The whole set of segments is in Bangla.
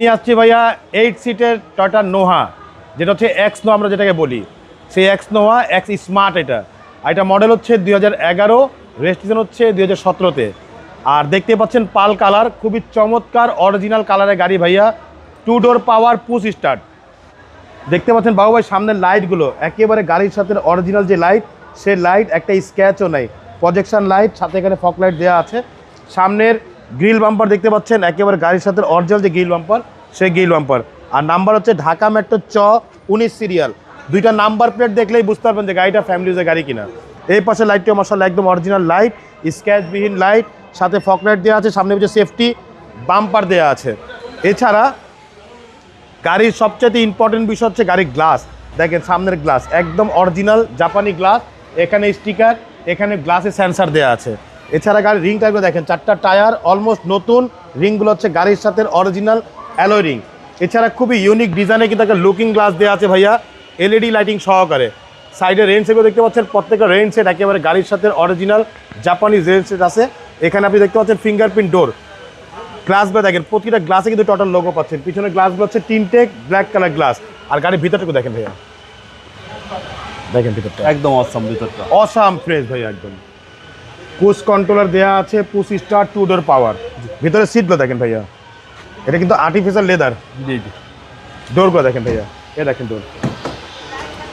নিয়ে আসছি ভাইয়া এইট সিটের টয়টা নোহা যেটা হচ্ছে এক্স নো আমরা যেটাকে বলি। সেই এক্স নোহা এক্স স্মার্ট এটা। আর এটা মডেল হচ্ছে দুই হাজার এগারো রেজিস্ট্রেশন হচ্ছে দুই হাজার সতেরোতে। আর দেখতে পাচ্ছেন পাল কালার, খুবই চমৎকার অরিজিনাল কালারের গাড়ি ভাইয়া। Two door power push start দেখতে পাচ্ছেন বাবু ভাই, সামনের লাইটগুলো একেবারে গাড়ির সাথে অরিজিনাল যে লাইট সে লাইট একটা স্ক্যাচও নেই। প্রজেকশন লাইট সাথে এখানে ফক লাইট দেওয়া আছে। সামনের গ্রিল বাম্পার দেখতে পাচ্ছেন, একেবারে গাড়ির সাথে অরিজিনাল যে গ্রিল বাম্পার, সেই গ্রিল বাম্পার। আর নাম্বার হচ্ছে ঢাকা মেট্রো চ, উনিশ সিরিয়াল দুইটা নাম্বার প্লেট দেখলেই বুঝতে পারবেন যে গাড়িটা ফ্যামিলি ইউজের গাড়ি কিনা। এই পাশে লাইটটিও মশাল একদম অরিজিনাল লাইট স্ক্যাচবিহীন লাইট সাথে ফক লাইট দেওয়া আছে, সামনে হচ্ছে সেফটি বাম্পার দেওয়া আছে। এছাড়া গাড়ির সবচেয়ে ইম্পর্টেন্ট বিষয় হচ্ছে গাড়ির গ্লাস দেখেন সামনের গ্লাস একদম অরিজিনাল জাপানি গ্লাস এখানে স্টিকার এখানে গ্লাসে সেন্সার দেওয়া আছে। এছাড়া গাড়ির রিং টায়ারগুলো দেখেন চারটা টায়ার অলমোস্ট নতুন রিংগুলো হচ্ছে গাড়ির সাথে অরিজিনাল অ্যালোয় রিং এছাড়া খুবই ইউনিক ডিজাইনে কিন্তু একটা লুকিং গ্লাস দেওয়া আছে ভাইয়া এলইডি লাইটিং সহকারে। সাইডে রেন সেটও দেখতে পাচ্ছেন প্রত্যেকটা রেন সেট একেবারে গাড়ির সাথে অরিজিনাল জাপানিজ রেন সেট আছে। এখানে আপনি দেখতে পাচ্ছেন ফিঙ্গারপ্রিন্ট ডোর গ্লাস গ্লাসগুলো দেখেন প্রতিটা গ্লাসে কিন্তু টোটাল লোগো পাচ্ছেন। পিছনে গ্লাসগুলো হচ্ছে তিনটে ব্ল্যাক কালার গ্লাস আর গাড়ির ভিতরটুকু দেখেন ভাইয়া। দেখেন ভিতরটা। একদম অসাম ভিতরটা। অসাম ফ্রেশ ভাই একদম। পুশ কন্ট্রোলার দেওয়া আছে push start two door power ভিতরে সিটগুলো দেখেন ভাইয়া। এটা কিন্তু আর্টিফিশিয়াল লেদার জি জি। ডোরগুলো দেখেন ভাইয়া। এ দেখেন ডোর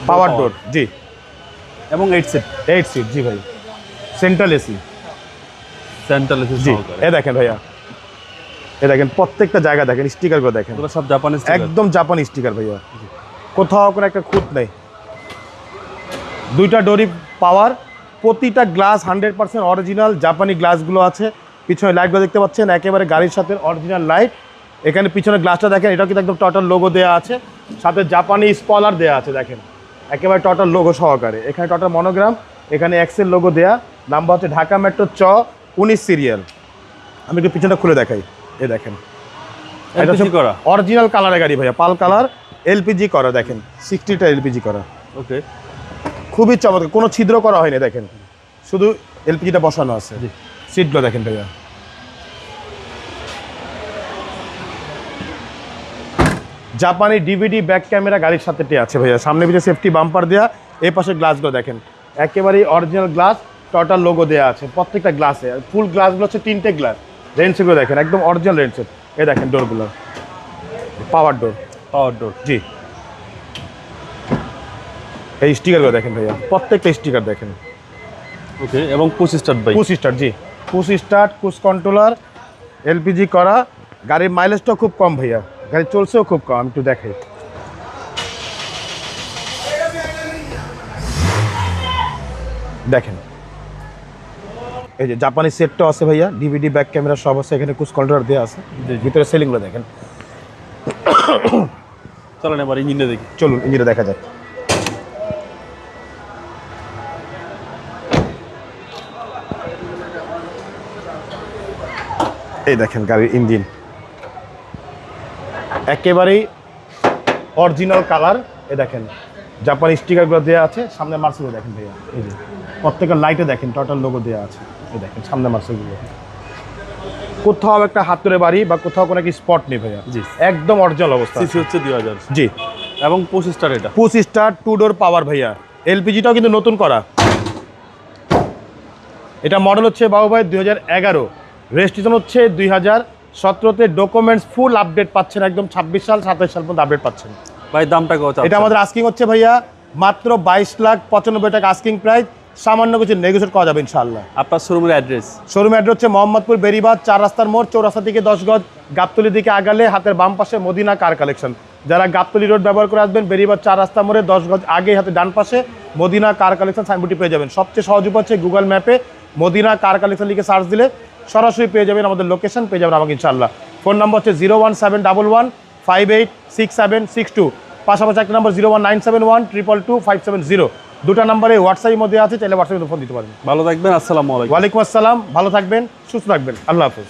পাওয়ার ডোর জি। এবং এইট সিট এইট সিট জি ভাই। সেন্ট্রাল এসি সেন্ট্রাল এসি জি এ দেখেন ভাইয়া। এ দেখেন প্রত্যেকটা জায়গা দেখেন স্টিকারগুলো দেখেন। সব জাপানিজ একদম জাপানি স্টিকার ভাইয়া। কোথাও কোনো একটা খুঁত নেই। দুইটা ডোরি পাওয়ার প্রতিটা গ্লাস হান্ড্রেড পার্সেন্ট অরিজিনাল জাপানি গ্লাসগুলো আছে। পিছনে লাইটগুলো দেখতে পাচ্ছেন একেবারে গাড়ির সাথে অরিজিনাল লাইট এখানে পিছনে গ্লাসটা দেখেন এটাও কিন্তু একদম টোটাল লোগো দেওয়া আছে। সাথে জাপানি স্পলার দেওয়া আছে দেখেন। একেবারে টোটাল লোগো সহকারে। এখানে টোটাল মনোগ্রাম এখানে এক্সেল লোগো দেয়া। নাম্বার হচ্ছে ঢাকা মেট্রো চ উনিশ সিরিয়াল আমি একটু পিছনটা খুলে দেখাই। এ দেখেন। এটা করা? অরিজিনাল কালারের গাড়ি ভাইয়া পাল কালার এলপিজি করা দেখেন। সিক্সটিটা এলপিজি করা। ওকে খুবই চমৎকার। কোনো ছিদ্র করা হয়নি দেখেন। শুধু এলপিজিটা বসানো আছে। জি। সিটগুলো দেখেন ভাইয়া। জাপানি ডিভিডি ব্যাক ক্যামেরা গাড়ির সাথে আছে ভাইয়া। সামনে পিছিয়ে সেফটি বাম্পার দেওয়া এই পাশে গ্লাসগুলো দেখেন। একেবারেই অরিজিনাল গ্লাস টোটাল লোগো দেওয়া আছে। প্রত্যেকটা গ্লাসে ফুল গ্লাসগুলো হচ্ছে তিনটে গ্লাস রেঞ্জগুলো দেখেন একদম অরিজিনাল রেঞ্জের এ দেখেন ডোরগুলো পাওয়ার ডোর পাওয়ার ডোর জি। এই স্টিকারগুলো দেখেন ভাইয়া প্রত্যেকটা স্টিকার দেখেন। ওকে এবং push start bike push start জি। Push start push controller LPG করা। গাড়ির মাইলেজটাও খুব কম ভাইয়া। গাড়ি চলছেও খুব কম একটু দেখাই। দেখেন। এই যে জাপানি সেটটাও আছে ভাইয়া ডিভিডি ব্যাক ক্যামেরা সব আছে এখানে কুস কন্ট্রোলার দেওয়া আছে। ভিতরে সেলিংগুলো দেখেন। চলেন এবার ইঞ্জিনটা দেখি। চলুন ইঞ্জিনে দেখা যাক। এই দেখেন গাড়ির ইঞ্জিন। একেবারেই অরিজিনাল কালার এ দেখেন। জাপানি স্টিকারগুলো দেওয়া আছে সামনে মার্সেল দেখেন ভাইয়া। এই যে প্রত্যেকের লাইটে দেখেন টোটাল লোগো দেওয়া আছে। এই দেখেন সামনে মার্সেলগুলো। কোথাও একটা হাত হাতুড়ে বাড়ি বা কোথাও কোনো কি স্পট নেই ভাইয়া। জি। একদম অরিজিনাল অবস্থা সিসি হচ্ছে দুই হাজার। জি। এবং পুশ স্টার এটা। Push start two door power ভাইয়া এলপিজিটাও কিন্তু নতুন করা। এটা মডেল হচ্ছে বাবু ভাই দুই হাজার এগারো। রেজিস্ট্রেশন হচ্ছে দুই হাজার সতেরোতে ডকুমেন্টস ফুল আপডেট পাচ্ছেন একদম ছাব্বিশ সাল সাতাশ সাল পর্যন্ত আপডেট পাচ্ছেন। ভাই দামটা কত এটা আমাদের আস্কিং হচ্ছে ভাইয়া মাত্র বাইশ লাখ পঁচানব্বই টাকা আস্কিং প্রাইস সামান্য কিছু নেগোসিয়েট করা যাবে ইনশাআল্লাহ। আপনার শোরুমের অ্যাড্রেস শোরুম অ্যাড্রেস হচ্ছে মোহাম্মদপুর বেরিবাদ চার রাস্তার মোড় চৌরাস্তা থেকে দশ গজ গাবতলির দিকে আগালে হাতের বাম পাশে মদিনা কার কালেকশন যারা গাবতলি রোড ব্যবহার করে আসবেন বেরিবাদ চার রাস্তা মোড়ে দশ গজ আগে হাতে ডান পাশে মদিনা কার কালেকশন সাইনবোর্ডটি পেয়ে যাবেন। সবচেয়ে সহজ উপায় হচ্ছে গুগল ম্যাপে মদিনা কার কালেকশন লিখে সার্চ দিলে সরাসরি পেয়ে যাবেন আমাদের লোকেশন পেয়ে যাবেন আমাকে ইনশাল্লাহ ফোন নম্বর হচ্ছে zero one seven double one five eight six seven six two পাশাপাশি একটা number zero one nine seven one triple two five seven zero দুটো নম্বরে হোয়াটসঅ্যাপের মধ্যে আছে তাহলে হোয়াটসঅ্যাপে ফোন দিতে পারেন ভালো থাকবেন আসসালামু আলাইকুম। ওয়ালাইকুম আসসালাম ভালো থাকবেন সুস্থ থাকবেন। আল্লাহ হাফেজ।